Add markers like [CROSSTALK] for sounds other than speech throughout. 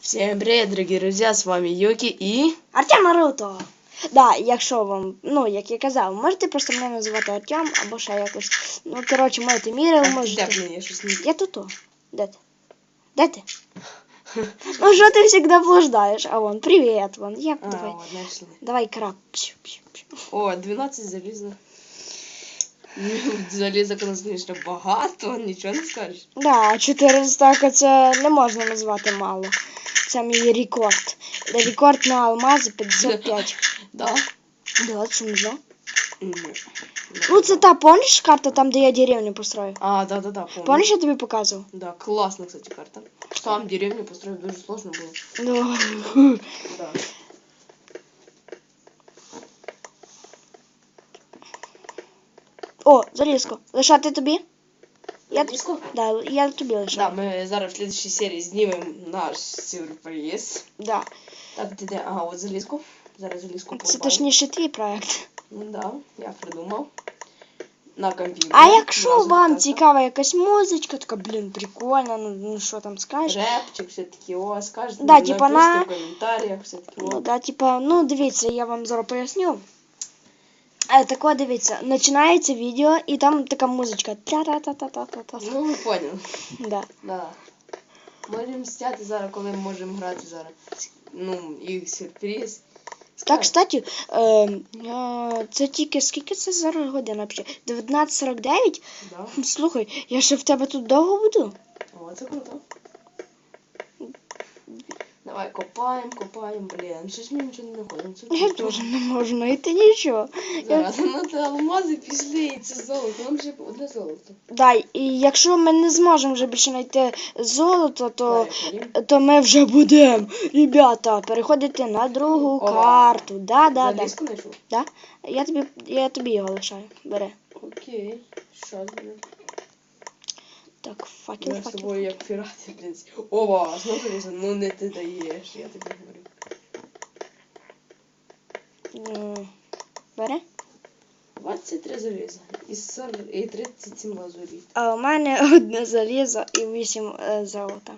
Всем привет, дорогие друзья, с вами Юки и... Артем Наруто. Да, якщо вам, ну, як я казав, можете просто мене називати Артем або ще якось. Ну, коротше, можете міри, Так, можете. де мені щось не... Я тут. о. Де ти? Де ти? Ну, що ти завжди блуждаєш? А вон, привіт, вон. Я, А, давай. о, знайшли. Давай пш. О, 12 залізних. Ну, Залізок у нас, звісно, багато, нічого не скажеш. Да, 4 стака це не можна назвати мало. Це мій рекорд. Рекорд на алмази 55. [LAUGHS] Да? Да, чому ж? Ні. Ну, це та, помниш карта там, де я деревню построю? А, да, да, да, помню. Помниш, я тобі показував? Да, классно, кстати, карта. Сам деревню построить дуже сложно было. Ну, Да. О, залізко. Лишати тобі? Я, Залізко? да, я тобі Да, лишаю. ми зараз в следующей серії знімемо наш сюрприз. Да. Так, ти де? Ага, от залізку. Зараз залізку Це порубаю. точніше твій проект. Ну да, я придумав. На комп'ютері. А якщо Зразу вам така. цікава якась музичка, така, блін, прикольна, ну, ну що там скажеш? Репчик, все таки о, скажете, Да, типа на- напишіть в коментарях, все таки Ну, о. да, типа, ну дивіться, я вам зараз поясню. Так от, дивіться, починається відео, і там така музичка. Ну, ви поняли. Да. Да. Можемо зняти зараз, коли ми можемо грати зараз. Ну, і сюрприз. Так, кстати, е, е, це тільки скільки це зараз година взагалі? 19.49? Да. Слухай, я ще в тебе тут довго буду. О, це круто. Давай, копаємо, копаємо, блін. Щось ми нічого не знаходимо. Це Я круто. теж не можу знайти нічого. Зараз на те алмази пішли, і це золото. Нам ще одне золото. Да, і якщо ми не зможемо вже більше знайти золото, то, то ми вже будемо, ребята, переходити на другу О. карту. Да, да, да. Залізку знайшов? да. Я тобі, я тобі його лишаю. Бери. Окей. Що блін? Так, факел, Я з факел. тобою як пірати, блін. Ова, знову залізо. Ну не ти даєш, я тобі говорю. М, Бери. 23 заліза і, 40, і 37 лазурі. А у мене одне залізо і вісім е, золота.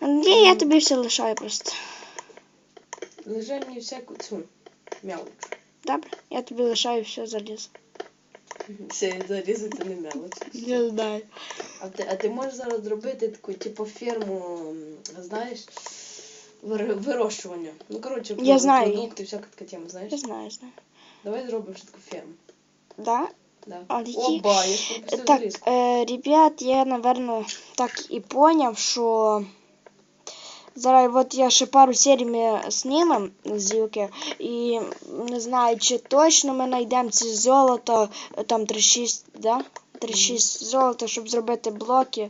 Ні, я тобі все лишаю просто. Лежи мені всяку цю мелоч. Добре, я тобі лишаю все залізо. [LAUGHS] Все, залізо це не мелоч. Не знаю. А ти, а ти можеш зараз зробити таку, типу, ферму, знаєш, вир- вирощування. Ну, коротше, Я про- знаю. продукти, всяка така тема, знаєш? Я знаю, знаю. Давай зробимо ще таку ферму. Да? Да. А які- Оба, я ж пропустив Так, е, ребят, я, наверное, так і поняв, що зараз от я ще пару серій ми знімем з Юки, і не знаю, чи точно ми знайдемо це золото, там 3-6, да? 3-6 золота, щоб зробити блоки.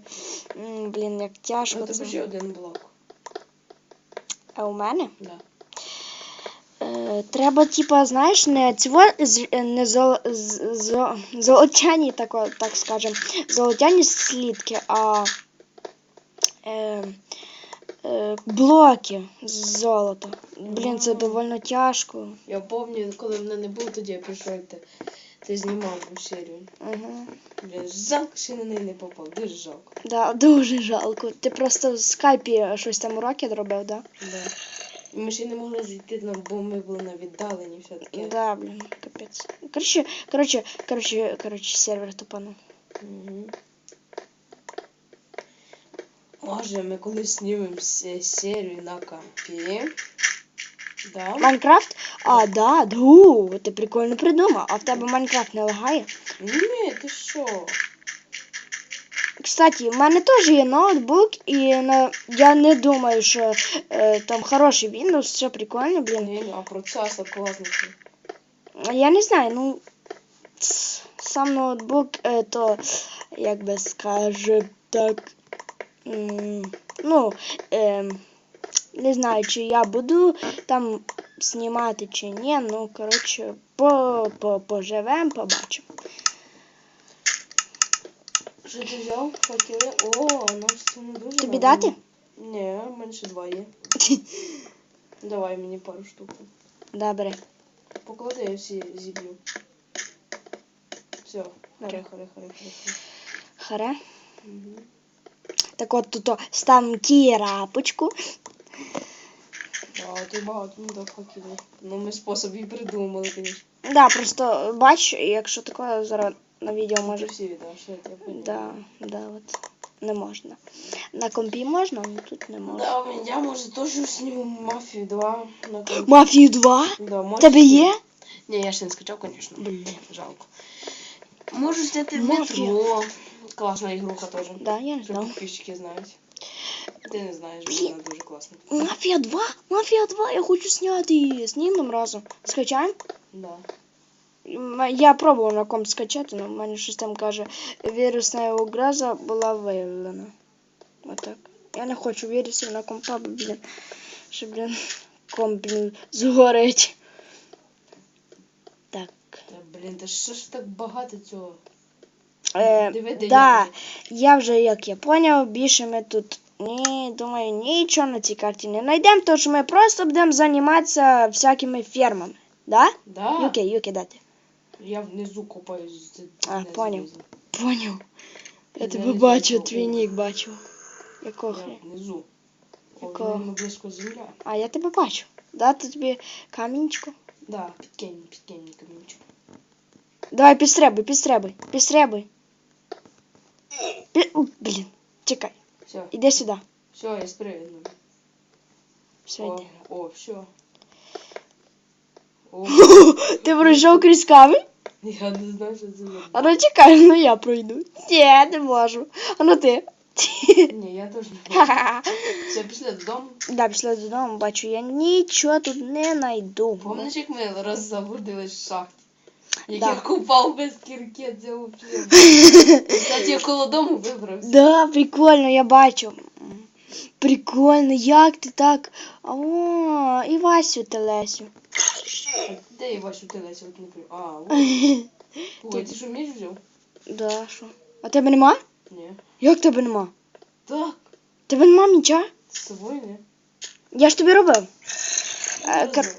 М, Блін, як тяжко Ну, це. ще один блок. А у мене? Да. Е, треба, типа, знаєш, не цього, з- не зол, з- зо- золотяні, так, о- так скажем, золотяні слідки, а е, блоки з золота. Блін, це А. доволі тяжко. Я пам'ятаю, коли мене не було, тоді я прийшов, як ти, ти знімав ту серію. Угу. Блін, жалко, що на неї не попав. Дуже жалко. Да, [LAUGHS] дуже жалко. Ти просто в скайпі щось там уроки робив, да? Да. І Ми ще не могли зайти, ну, бо ми були на віддаленні, все таке. Да, блін, капець. Коротше, коротше, коротше, коротше, сервер тупанув. Угу. Може, ми колись знімемо се- серію на компі. Да? Майнкрафт? А, да, ду, ти прикольно придумав. А в тебе Майнкрафт не лагає? Ні, ти що? Кстати, в мене теж є ноутбук, і на... я не думаю, що е, там хороший Windows, все прикольно, блін. Ні, а процесор класний. Я не знаю, ну сам ноутбук, е, то як би скажу так. Ну, е, не знаю, чи я буду там знімати чи ні. Ну, коротше, по, по, поживемо, побачимо. Що ти взяв? Факели? О, нам це не дуже. Тобі дати? Ні, ще два є. [LAUGHS] Давай мені пару штук. Добре. Поклади, я всі зіб'ю. Все, харе, харе, харе. харе. Харе. Угу. Так от тут ставимо кірапочку. А, ти багато ну, так хотіли. Ну, ми спосіб і придумали, звісно. Да, просто бач, якщо таке зараз на відео Може може. всі віддаш, я тебе. Да, да, от не можна. На компі можна, але тут не можна. Да, я може теж сніму Мафію 2 на компі. Мафію 2? Да, В можеш тебе є? Ні, я ще не скачав, звісно. Блін. Жалко. Можу зняти метро. Класна ігруха теж. Да, я не Що знав. підписчики знають. Ти не знаєш, Блін. вона дуже класна. Мафія 2? Мафія 2, я хочу зняти її. Знімемо разом. Скачаємо? Да. Я пробував на ком скачати, але в мене щось там каже, вірусна угроза була виявлена. Отак. Я не хочу вірусів на компа, бо, блін, що, блін, комп, блін, згорить. Так. Та, блін, та що ж так багато цього? Е, Диви, да, я. вже, як я поняв, більше ми тут ні, думаю, нічого на цій карті не знайдемо, тому ми просто будемо займатися всякими фермами. Да? Да? Юки, юки, дати. Я внизу копаюсь. з- А, поняв. Поняв. Я тебе бачу, твій нік бачу. Якого? Я внизу. Якого? ми близько земля. А я тебе бачу. Дати тобі камінчку. Да, підкинь, підкинь камінчик. Давай підстрибуй, підстрибуй, підстрибуй. У, Блін, чекай. Все, Іди сюди. все, я спригну. Все, О, йди. о, все. О, [LAUGHS] Ти пройшов крізь камінь? я не знаю, що це за. А ну чекай, ну я пройду. Ні, не можу. А ну ти. [LAUGHS] Ні, я теж не можу. [LAUGHS] Все, пішли додому. Да, пішла додому, бачу, я нічого тут не знайду. Помниш, як ми раз заблудились в шахті? Да. я купав без кірки, це взагалі. Кстати, я коло дому вибрався. Да, прикольно, я бачу. Прикольно, як ти так. О, і Васю телесю. Де я Васю телесі от не пам'ятаю? А, от. [LAUGHS] Ой, ти що між взяв? Да, що? А тебе нема? Ні. Як тебе нема? Так, Тебе нема міча? з собою не. Я ж тобі робив. Е, кар-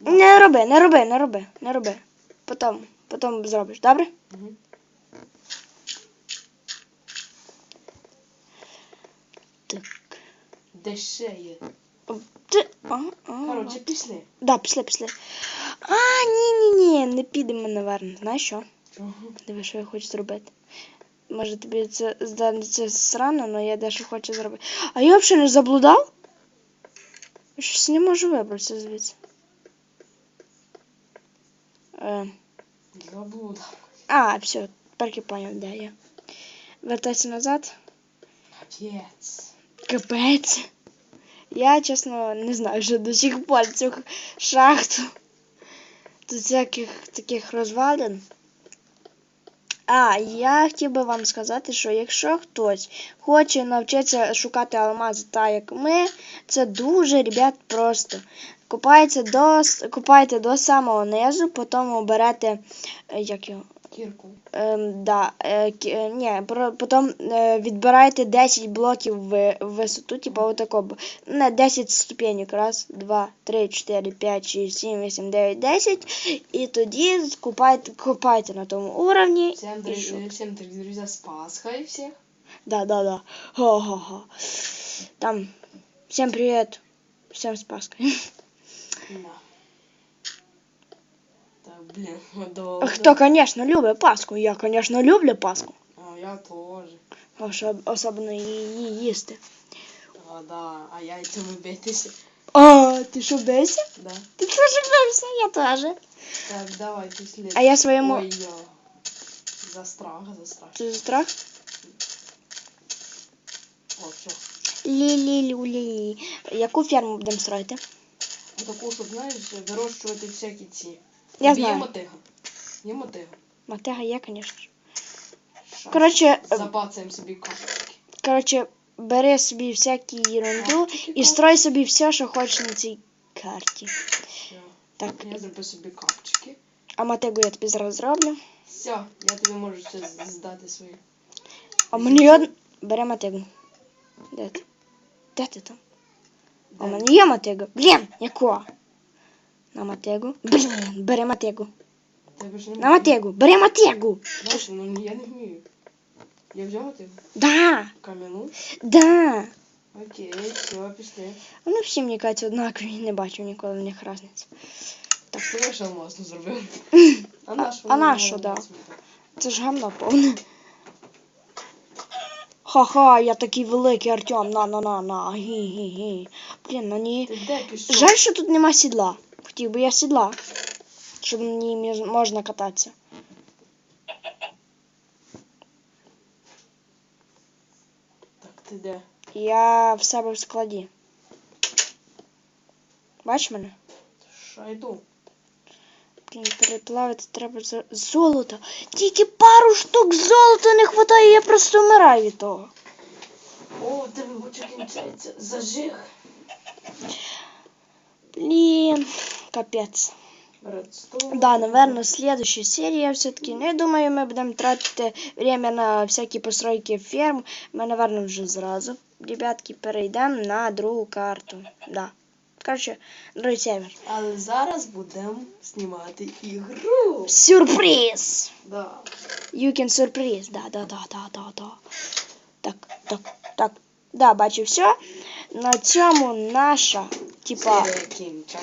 Не роби, не роби, не роби, не роби. Потім, потім зробиш, добре? Так. Де ще є? Ти... А, а, Коротше, пішли. Да, пішли, пішли. А, ні, ні, ні, не підемо, наверно. Знаєш що? Чого? Диви, що я хочу зробити. Може тобі це здається срано, але я дещо хочу зробити. А я взагалі не заблудав? Я Щось не можу вибратися звідси. Е, Заблуда. а, все, я поняв, де я. Вертайся назад. Капець. Капець. Я, чесно, не знаю, що до сих пор цю шахту. Тут всяких таких розвалин. А, я хотів би вам сказати, що якщо хтось хоче навчитися шукати алмази так, як ми, це дуже, ребят, просто. Купається до, купаєте до самого низу, потім берете, е, як його, Кірку. Ем, да, е, кі- е, ні, про, потім е, відбираєте 10 блоків в, в висоту, типу отако, не 10 ступенек, раз, два, три, чотири, п'ять, шість, сім, вісім, дев'ять, десять, і тоді купайте, купайте на тому уровні. Всем, і друзі, всем друзья, с Пасхой всех. Да, да, да. Ха-ха-ха. Там, всем привет, всем с Пасхой. [LAUGHS] Да. Так, блин, [LAUGHS] да. Хто, конечно, любить Пасху, я, конечно, люблю Пасху. А, я тоже. Особ- Особливо її їсти. А, да, а яйцями битися. А, ти що, бейся? Да. Ти теж бився, я теж. Так, давай, пішли. А я своєму. Ой, я. За страх, за страх. Це за страх? О, все. Лі-лі-лі-лі. Яку ферму будемо строїти? Таку, щоб, знаєш, вирощувати всякі ці. Я Тобі Є знаю. мотига. Є мотига. Матега є, звісно. Коротше, е, Забацаємо собі карточки. коротше, бери собі всякі ерунду і строй собі все, що хочеш на цій карті. Все. Так, Я зроблю собі капчики. а матегу я тобі зараз зроблю. Все, я тобі можу ще з- здати свої. А мені од... Бери матегу. Де ти? Де ти там? А в мене є матега. Блін, яко? На матегу. Блін, бери. Тебе На матегу, бери матегу. Знаєш, ну я не вмію. Я взяти Да, кам'яну. да. Окей, все, пішли. Вони всі, мені кажуть, однакові, не бачу ніколи в них різниці. Так, ти я алмаз не зробив. [LAUGHS] А наш а що, да. Це ж гамно повне. Ха-ха, я такий великий Артем, на-на-на-на, гі-гі-гі. Блін, де пішов? Жаль, що тут нема сідла. Хотів би я сідла, щоб на ній можна кататися. Так, ти де? Я в себе в складі. Бач мене? Що йду? Переплавити треба золото. Тільки пару штук золота не вистачає, я просто вмираю від того. О, тебе бочок кінчається. Зажиг. Блін, капець. Редстоун. Да, наверное, следующая серия все-таки. Ну, я думаю, ми будемо тратити время на всякі постройки ферм. Ми, наверное, вже зразу, ребятки, перейдемо на другу карту. Да. Короче, другий сервер. Але зараз будемо знімати ігру. Сюрприз! Да. You can surprise. Да, да, да, да, да, да. Так, так, так. Да, бачу все. На цьому наша, типа.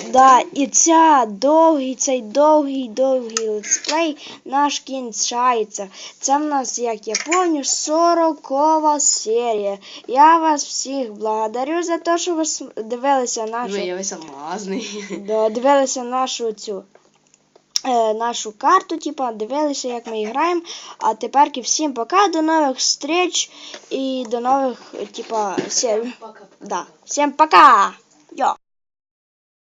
Да, і ця довгий, цей довгий, довгий летсплей наш кінчається. Це в нас, як я пам'ятаю, 40 серія. Я вас всіх благодарю за те, що ви дивилися нашу, Ви я весь алмазний. да, дивилися нашу цю. е, Нашу карту, типа, дивилися, як ми граємо. А тепер всім пока, до нових встреч і до нових, типа, серій. Пока. Да. Всім пока!